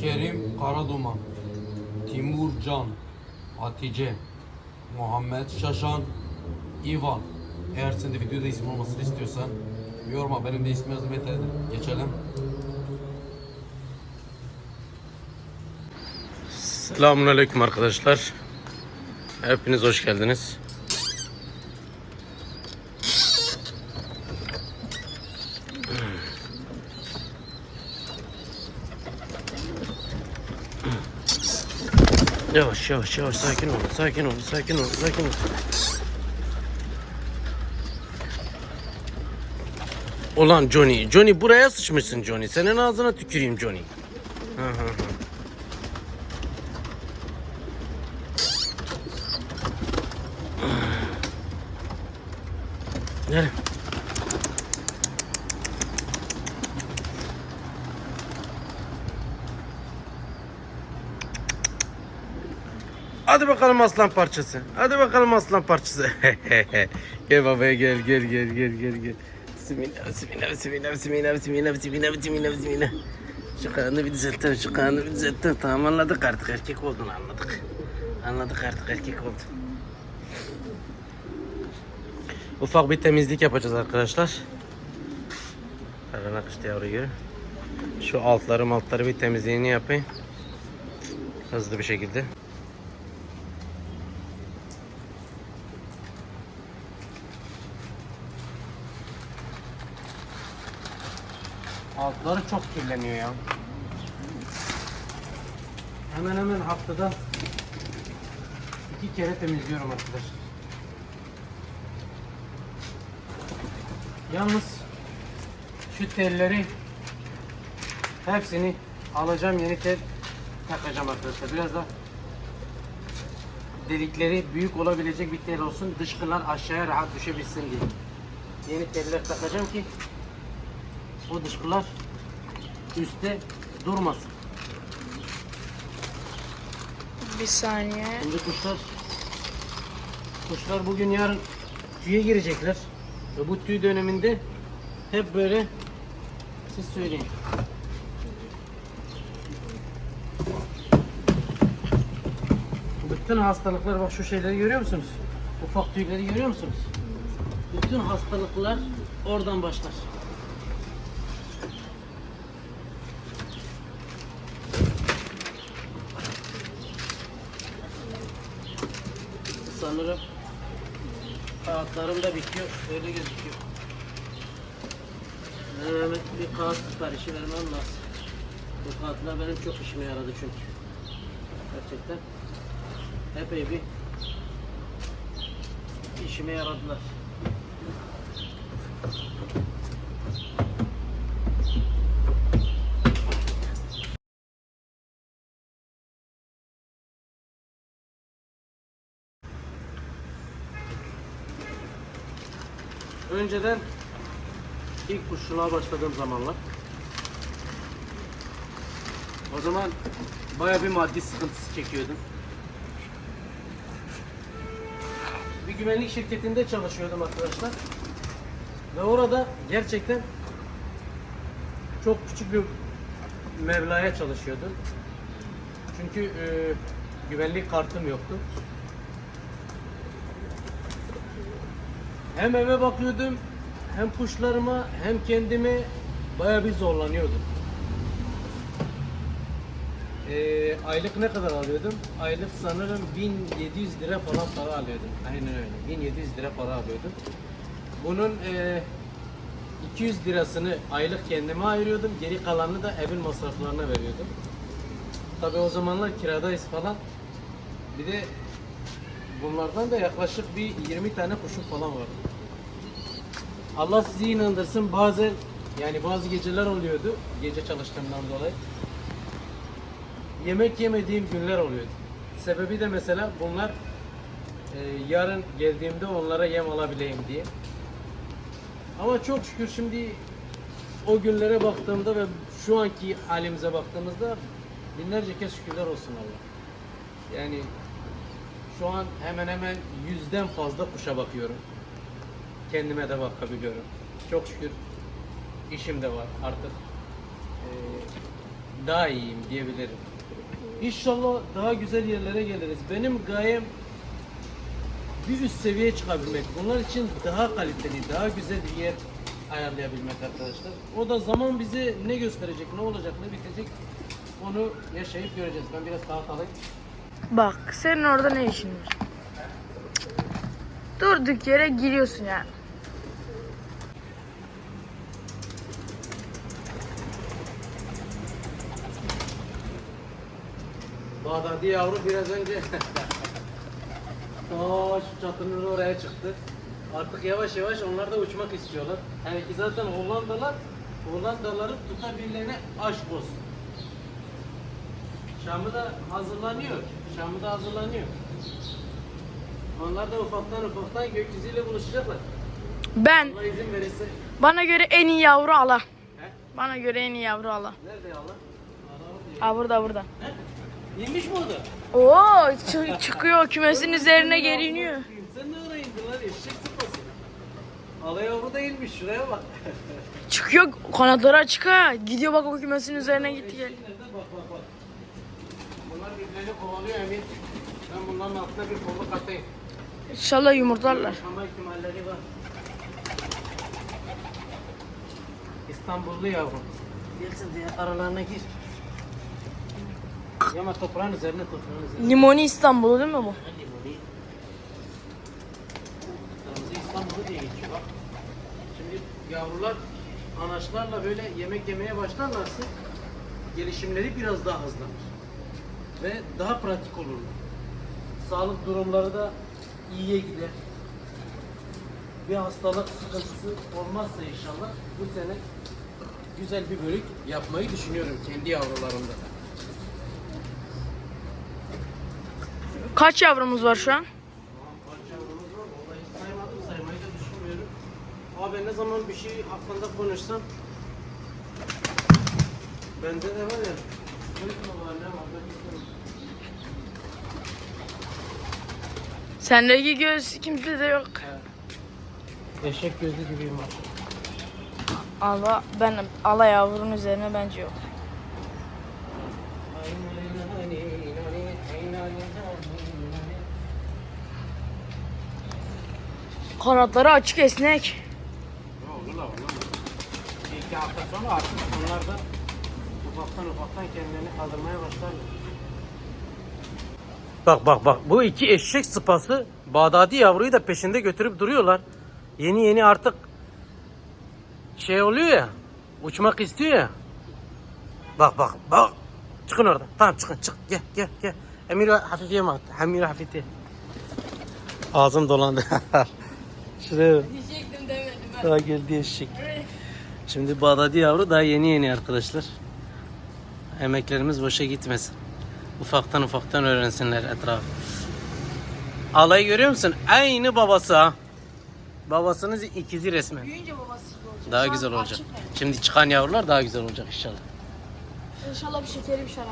Kerim Karaduman, Timur Can, Hatice, Muhammed Şaşan, İvan. Eğer sen de videoda isim olmasını istiyorsan yorma benim de ismi yazıp yeterli. Geçelim. Selamünaleyküm arkadaşlar. Hepiniz hoş geldiniz. Yavaş yavaş yavaş sakin ol sakin ol sakin ol sakin ol. Ulan Johnny, Johnny buraya sıçmışsın Johnny. Senin ağzına tüküreyim Johnny. Hı hı hı. Gel. Bakalım aslan parçası. Hadi bakalım aslan parçası. gel babaya gel gel gel gel gel gel. Bismillah bismillah bismillah bismillah bismillah bismillah bismillah bismillah. Şu kanını bir düzelttin, şu kanını bir düzelttin. Tamam anladık artık erkek olduğunu anladık. Anladık artık erkek oldu. Ufak bir temizlik yapacağız arkadaşlar. Hemen akışta yavruyu. Şu altları altları bir temizliğini yapayım. Hızlı bir şekilde. Altları çok kirleniyor ya. Hemen hemen haftada iki kere temizliyorum arkadaşlar. Yalnız şu telleri hepsini alacağım yeni tel takacağım arkadaşlar. Biraz da delikleri büyük olabilecek bir tel olsun. Dışkılar aşağıya rahat düşebilsin diye. Yeni teller takacağım ki o dışkılar üstte durmasın. Bir saniye. Şimdi kuşlar kuşlar bugün yarın tüye girecekler. Ve bu tüy döneminde hep böyle siz söyleyin. Bütün hastalıklar bak şu şeyleri görüyor musunuz? Ufak tüyleri görüyor musunuz? Bütün hastalıklar oradan başlar. Sanırım kağıtlarım da bitiyor. Öyle gözüküyor. Hemen bir kağıt siparişi vermem lazım. Bu kağıtlar benim çok işime yaradı çünkü. Gerçekten epey bir işime yaradılar. Önceden ilk kuşçuluğa başladığım zamanlar o zaman baya bir maddi sıkıntısı çekiyordum. Bir güvenlik şirketinde çalışıyordum arkadaşlar. Ve orada gerçekten çok küçük bir mevlaya çalışıyordum. Çünkü e, güvenlik kartım yoktu. Hem eve bakıyordum, hem kuşlarıma, hem kendime baya bir zorlanıyordum. Ee, aylık ne kadar alıyordum? Aylık sanırım 1700 lira falan para alıyordum. Aynen öyle. 1700 lira para alıyordum. Bunun e, 200 lirasını aylık kendime ayırıyordum. Geri kalanını da evin masraflarına veriyordum. Tabi o zamanlar kiradayız falan. Bir de bunlardan da yaklaşık bir 20 tane kuşum falan vardı. Allah sizi inandırsın bazen yani bazı geceler oluyordu gece çalıştığımdan dolayı. Yemek yemediğim günler oluyordu. Sebebi de mesela bunlar e, yarın geldiğimde onlara yem alabileyim diye. Ama çok şükür şimdi o günlere baktığımda ve şu anki halimize baktığımızda binlerce kez şükürler olsun Allah. Yani şu an hemen hemen yüzden fazla kuşa bakıyorum. Kendime de bakabiliyorum. Çok şükür işim de var artık. Ee, daha iyiyim diyebilirim. İnşallah daha güzel yerlere geliriz. Benim gayem bir üst seviyeye çıkabilmek. Bunlar için daha kaliteli, daha güzel bir yer ayarlayabilmek arkadaşlar. O da zaman bize ne gösterecek, ne olacak, ne bitecek onu yaşayıp göreceğiz. Ben biraz kağıt alayım. Bak senin orada ne işin var? Durduk yere giriyorsun yani. Bağdadi yavru biraz önce Aa, şu çatının oraya çıktı. Artık yavaş yavaş onlar da uçmak istiyorlar. Yani ki zaten Hollandalar Hollandaları tutabilene aşk olsun. Şam'ı da hazırlanıyor. Şam'ı da hazırlanıyor. Onlar da ufaktan ufaktan gökyüzüyle buluşacaklar. Ben Allah izin verirse. bana göre en iyi yavru ala. He? Bana göre en iyi yavru ala. Nerede ya Allah? Aa burada burada. He? İnmiş mi orada? Oo çı- çıkıyor kümesin üzerine geri iniyor. Sen ne ara indin lan eşek sıpası? Ala yavru da inmiş şuraya bak. Çıkıyor kanatları açık ha. Gidiyor bak o kümesin üzerine gitti gel. Nerede? Bak bak bak. Birbirlerini kovalıyor Emin. Ben bunların altına bir kolluk atayım. İnşallah yumurtlarlar. Ama ihtimalleri var. İstanbullu yavrum. Gelsin diye aralarına gir. Yama toprağın üzerine toprağın üzerine. Limoni İstanbul'u değil mi bu? Hadi bunu. Kırmızı İstanbul'u diye geçiyor bak. Şimdi yavrular anaçlarla böyle yemek yemeye başlarlarsa gelişimleri biraz daha hızlanır. Ve daha pratik olurlar. Sağlık durumları da iyiye gider. Bir hastalık sıkıntısı olmazsa inşallah bu sene güzel bir bölük yapmayı düşünüyorum kendi yavrularımda. Kaç yavrumuz var şu an? Tamam, kaç yavrumuz var? Vallahi hiç saymadım, saymayı da düşünmüyorum. Abi ne zaman bir şey hakkında konuşsam bende de var ya mü var ne var ben bilmiyorum. Sendeki göz kimse de yok. Eşek gözü gibiyim bak. Allah ben ala yavrunun üzerine bence yok. Kanatları açık esnek. Ne oldu la oğlum? Bir iki hafta sonra artık bunlar da ufaktan ufaktan kendilerini kaldırmaya başlarlar. Bak bak bak bu iki eşek sıpası Bağdadi yavruyu da peşinde götürüp duruyorlar. Yeni yeni artık şey oluyor ya uçmak istiyor ya. Bak bak bak. Çıkın oradan. Tamam çıkın çık. Gel gel gel. Emir hafifiye mi attı? Emir hafifiye. Ağzım dolandı. Şuraya. Diyecektim demedim Daha geldi eşek. Şimdi Bağdadi yavru daha yeni yeni arkadaşlar. Emeklerimiz boşa gitmesin. Ufaktan ufaktan öğrensinler etrafı. Alayı görüyor musun? Aynı babası ha. Babasının ikizi resmen. Büyüyünce babası gibi olacak. Daha Şu an güzel olacak. açık yani. Şimdi çıkan yavrular daha güzel olacak inşallah. İnşallah bir şekeri bir şarabı.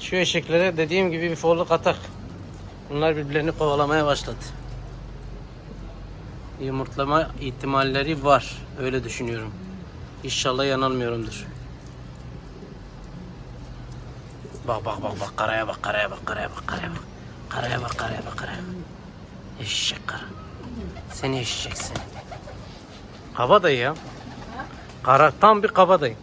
Şu eşeklere dediğim gibi bir folluk atak. Bunlar birbirlerini kovalamaya başladı. Yumurtlama ihtimalleri var. Öyle düşünüyorum. İnşallah yanılmıyorumdur. Bak bak bak bak karaya bak karaya bak karaya bak karaya bak. Karaya bak karaya bak karaya. Eşek kara. Seni eşek seni. Kabadayı ya. Kara tam bir kabadayı.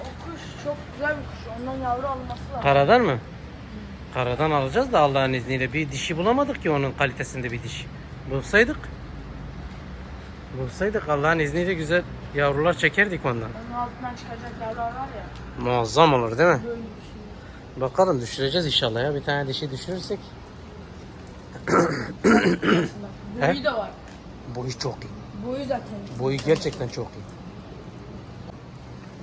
O kuş çok güzel bir kuş. Ondan yavru alınması lazım. Karadan mı? Karadan alacağız da Allah'ın izniyle bir dişi bulamadık ki onun kalitesinde bir dişi. Bulsaydık. Bulsaydık Allah'ın izniyle güzel yavrular çekerdik ondan. Onun altından çıkacak yavrular var ya. Muazzam olur değil mi? Böyle. Bakalım düşüreceğiz inşallah ya. Bir tane dişi düşürürsek. Boyu da var. Boyu çok iyi. Boyu zaten. Boyu gerçekten çok iyi.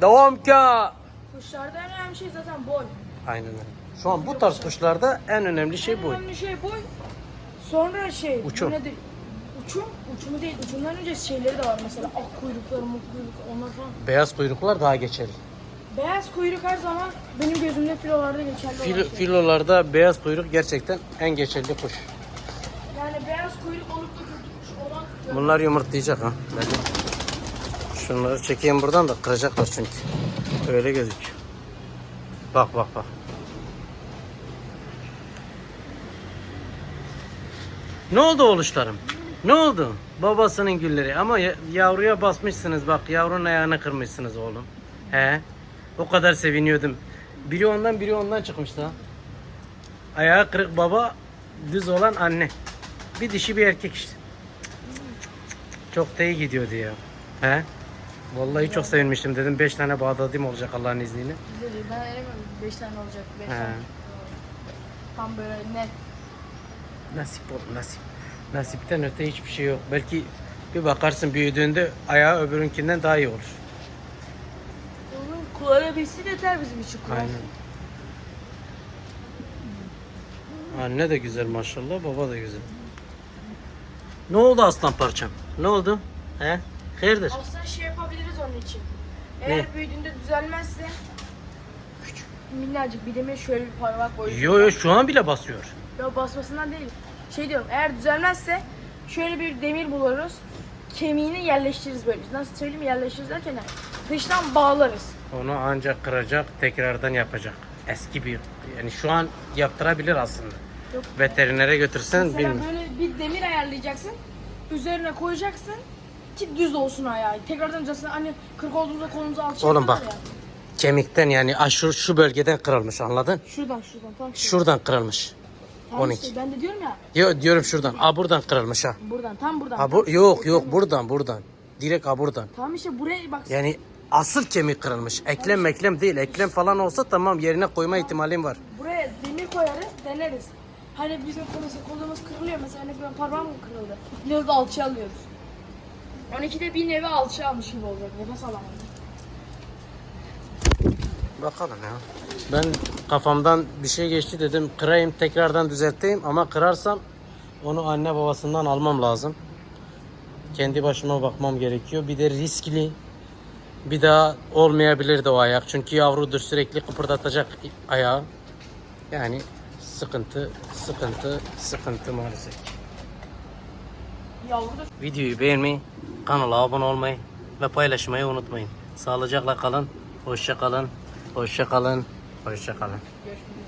Devam ka. Kuşlarda en önemli şey zaten boy. Aynen öyle. Şu an bu tarz kuşlarda en önemli şey en boy. önemli şey boy. Sonra şey. Uçum. nedir? Uçum. Uçumu değil. Uçumdan önce şeyleri de var mesela. Ak kuyrukları, muk kuyruk onlar falan. Beyaz kuyruklar daha geçerli. Beyaz kuyruk her zaman benim gözümde filolarda geçerli olan Fil, şey. filolarda beyaz kuyruk gerçekten en geçerli kuş. Yani beyaz kuyruk olup da kuş olan Bunlar yumurtlayacak ha. Belli. Şunları çekeyim buradan da kıracaklar çünkü. Öyle gözüküyor. Bak bak bak. Ne oldu oğluşlarım? Ne oldu? Babasının gülleri ama ya- yavruya basmışsınız bak yavrunun ayağını kırmışsınız oğlum. He? O kadar seviniyordum. Biri ondan biri ondan çıkmıştı ha. Ayağı kırık baba, düz olan anne. Bir dişi bir erkek işte. Çok da iyi gidiyordu ya. He? Vallahi çok sevinmiştim dedim 5 tane Bağdat'ım olacak Allah'ın izniyle. Güzel. Ben eremedim. 5 tane olacak. 5 He. tane. Tam böyle net. Nasip olur nasip. Nasipten öte hiçbir şey yok. Belki bir bakarsın büyüdüğünde ayağı öbürünkinden daha iyi olur. Onun kullanabilsin yeter bizim için. kullansın. Aynen. Anne de güzel maşallah, baba da güzel. Ne oldu aslan parçam? Ne oldu? He? Hayırdır? Aslında şey yapabiliriz onun için. Eğer Ne? büyüdüğünde düzelmezse küçük minnacık bir demir şöyle bir parmak koyuyoruz. Yo yo şu an bile basıyor. Yo basmasından değil. Şey diyorum eğer düzelmezse şöyle bir demir buluruz. Kemiğini yerleştiririz böyle. Nasıl söyleyeyim yerleştiririz derken yani dıştan bağlarız. Onu ancak kıracak, tekrardan yapacak. Eski bir yani şu an yaptırabilir aslında. Yok. Veterinere götürsen Mesela bilmiyorum. böyle bir demir ayarlayacaksın. Üzerine koyacaksın ki düz olsun ayağı. Tekrardan düzelsin. Hani kırık olduğunda kolumuzu alçak Oğlum bak. ya. Kemikten yani şu, şu bölgeden kırılmış anladın? Şuradan şuradan tam şuradan. Şuradan kırılmış. Tam 12. işte, ben de diyorum ya Yo, diyorum şuradan. A buradan kırılmış ha. buradan tam buradan. Ha bu, yok yok buradan buradan. Direkt ha buradan. Tamam işte buraya bak. Yani asıl kemik kırılmış. Eklem meklem değil. Eklem falan olsa tamam yerine koyma ihtimalim var. Buraya demir koyarız, deneriz. Hani bizim kolumuz, kolumuz kırılıyor mesela ne ben parmağım mı kırıldı? Biraz da alçı alıyoruz. 12'de bir nevi alçı almış gibi olacak. Nefes alamadım. Bakalım ya. Ben kafamdan bir şey geçti dedim kırayım tekrardan düzelteyim ama kırarsam onu anne babasından almam lazım. Kendi başıma bakmam gerekiyor. Bir de riskli. Bir daha olmayabilir de o ayak. Çünkü yavrudur sürekli kıpırdatacak ayağı. Yani sıkıntı, sıkıntı, sıkıntı maalesef. Yavru da Videoyu beğenmeyi, kanala abone olmayı ve paylaşmayı unutmayın. Sağlıcakla kalın, hoşça kalın, hoşça kalın, hoşça kalın. görüşmek